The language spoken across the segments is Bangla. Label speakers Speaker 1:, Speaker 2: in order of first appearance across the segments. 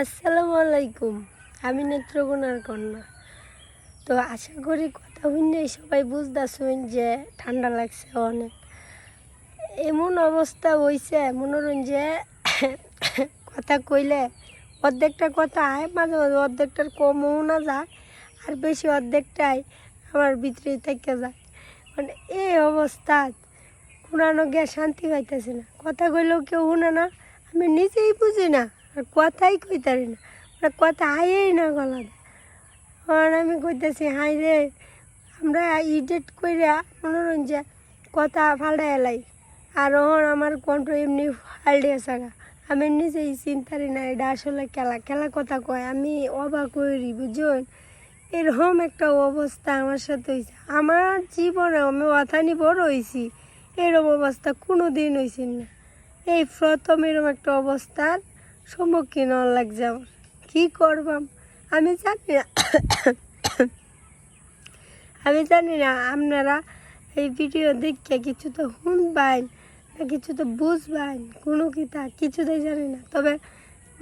Speaker 1: আসসালামু আলাইকুম। আমি নেত্রকোনার কন্যা। তো আশা করি কথা শুনে সবাই বুঝতেছেন যে ঠান্ডা লাগছে অনেক। এমন অবস্থা হয়েছে মনোরঞ্জন যে কথা কইলে অর্ধেকটা কথা আয়, মাঝে মাঝে অর্ধেকটার কমও না যায়, আর বেশি অর্ধেকটাই আমার ভিতরে থেকে যায়। মানে এই অবস্থা শুনানো গিয়ে শান্তি পাইতেছে না। কথা কইলেও কেউ শুনে না, আমি নিজেই বুঝি না। কথাই কইতারি না। মানে কথা আইয়েই না গলা আর আমি কইতেছি হাই রে, আমরা ইডিট কইরা মনোরঞ্জন কথা ফাল্টা এলাই আর ওহন আমার কণ্ঠ এমনি ফাল্টে থাকা আমি নিজেই চিন্তারি না, এটা আসলে খেলা খেলা কথা কয়? আমি অবাক করি বুঝুন এরকম একটা অবস্থা আমার সাথে হয়েছে আমার জীবনে আমি অথানি বড় হয়েছি এরকম অবস্থা কোনো দিন হয়েছে না। এই প্রথম এরকম একটা অবস্থার সম্মুখীন হওয়ার লাগছে কী করবাম আমি জানি না। আমি জানি না, আপনারা এই ভিডিও দেখে কিছু তো শুনবেন, না কিছু তো বুঝবেন, কোনো কিতা কিছুতেই জানি না। তবে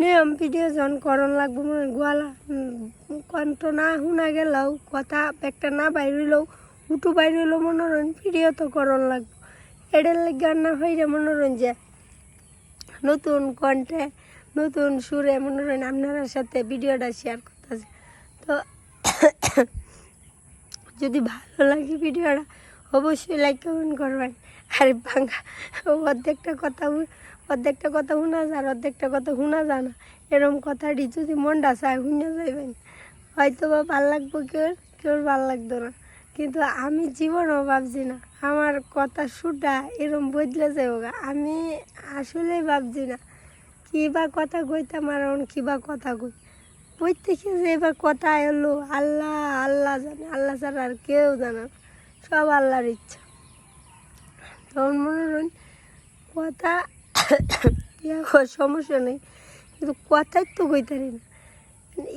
Speaker 1: নিয়ম ভিডিও যখন করণ লাগবো মনে গোয়ালা কণ্ঠ না শোনা গেলেও, কথা একটা না বাইর হইলেও উঠু বাইর হইলেও মনোরঞ্জন ভিডিও তো করণ লাগবো। এটার লাগে না হইলে মনোরঞ্জন নতুন কণ্ঠে নতুন সুরে মনোরঞ্জন আপনার সাথে ভিডিওটা শেয়ার করতেছে। তো যদি ভালো লাগে ভিডিওটা, অবশ্যই লাইক কমেন্ট করবেন। আর বাংলা, অর্ধেকটা কথা অর্ধেকটা কথা শোনা যায় আর অর্ধেকটা কথা শোনা যায় না। এরকম কথাটি যদি মনটা চায়, শুনে যাইবেন। হয়তো বা ভালো লাগবো কেউ কেউ ভালো লাগতো না। কিন্তু আমি জীবনও ভাবছি না, আমার কথা সুরটা এরম বদলে যাই। আমি আসলেই ভাবছি না কী বা কথা কইতাম আর এখন কী বা কথা কই। বই থেকে যে এবার কথা এলো আল্লাহ আল্লাহ জানে আল্লাহ ছাড়া আর কেউ জানে সব আল্লাহর ইচ্ছা। তখন মনোরঞ্জন কথা ইয়া কর, সমস্যা নেই কিন্তু কথাই তো কইতারি না।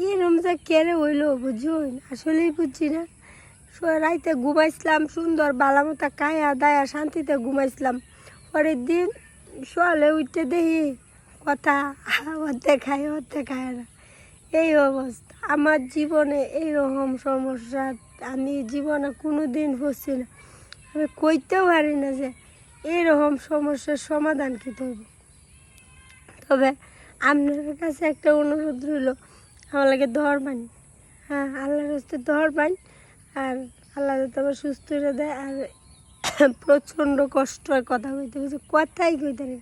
Speaker 1: এরম যে কেড়ে হইল বুঝুন আসলেই বুঝছি না। রাইতে ঘুমাইছিলাম সুন্দর বালামতা কায়া দায়া শান্তিতে ঘুমাইছিলাম। পরের দিন সকালে উঠতে দেখি কথা অর্ধেক খায় অর্ধেক খায় না। এই অবস্থা। আমার জীবনে এইরকম সমস্যা, আমি জীবনে কোনো দিন হচ্ছি না। আমি কইতেও পারি না যে এইরকম সমস্যার সমাধান কী করব। তবে আপনার কাছে একটা অনুরোধ রইল, আমার লাগে ধর ধরবেন হ্যাঁ আল্লাহর হস্তে ধরবেন আর আল্লাহ যাতে আমার সুস্থ দেয় আর প্রচণ্ড কষ্ট হয় কথা কইতে বলছে কথাই কইতে না।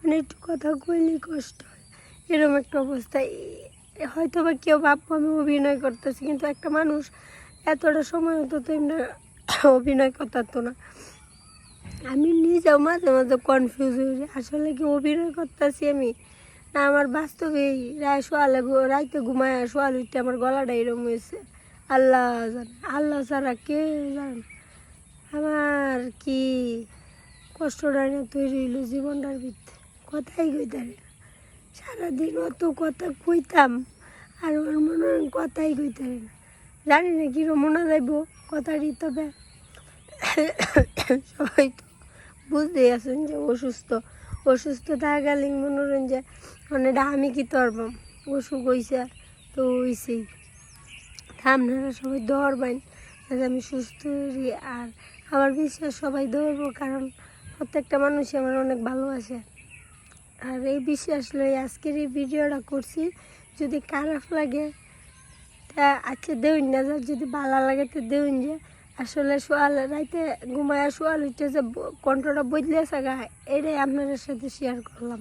Speaker 1: মানে একটু কথা কইলেই কষ্ট হয়। এরকম একটা অবস্থা। হয়তো বা কেউ ভাববো আমি অভিনয় করতেছি, কিন্তু একটা মানুষ এতটা সময় হতো তো এমনি অভিনয় করতো না। আমি নিজেও মাঝে মাঝে কনফিউজ হয়ে যাই আসলে কি অভিনয় করতেছি আমি? না, আমার বাস্তবেই রায় শোয়ালে রাইতে ঘুমায় শোয়াল উঠতে আমার গলাটা এরকম হয়েছে আল্লাহ জানে, আল্লাহ ছাড়া কে জানে আমার কি কষ্টটা তৈরি হইল জীবনটার ভিতরে? কথাই কইতারি না। সারাদিন অত কথা কইতাম আর ওর মনে কথাই কইতারি না। জানি না কীরকম মনে যাইব কথাটি তবে সবাই তো বুঝতেই আছেন যে অসুস্থ। অসুস্থ থাকাকালীন মনোরঞ্জন মানে এটা আমি কি তরবাম? অসুখ হয়েছে তো হয়েছেই আপনারা সবাই ধরবেন যাতে আমি সুস্থ আর আমার বিশ্বাস সবাই ধরবো, কারণ প্রত্যেকটা মানুষই আমার অনেক ভালোবাসে। আর এই বিশ্বাস লই আজকের এই ভিডিওটা করছি। যদি খারাপ লাগে, তা আচ্ছা দেউন না যা, যদি ভালো লাগে তো দেউন যে। আসলে শোয়াল রাইতে ঘুমায় শোয়াল যে কণ্ঠটা বদলে থাকা এটাই আপনাদের সাথে শেয়ার করলাম।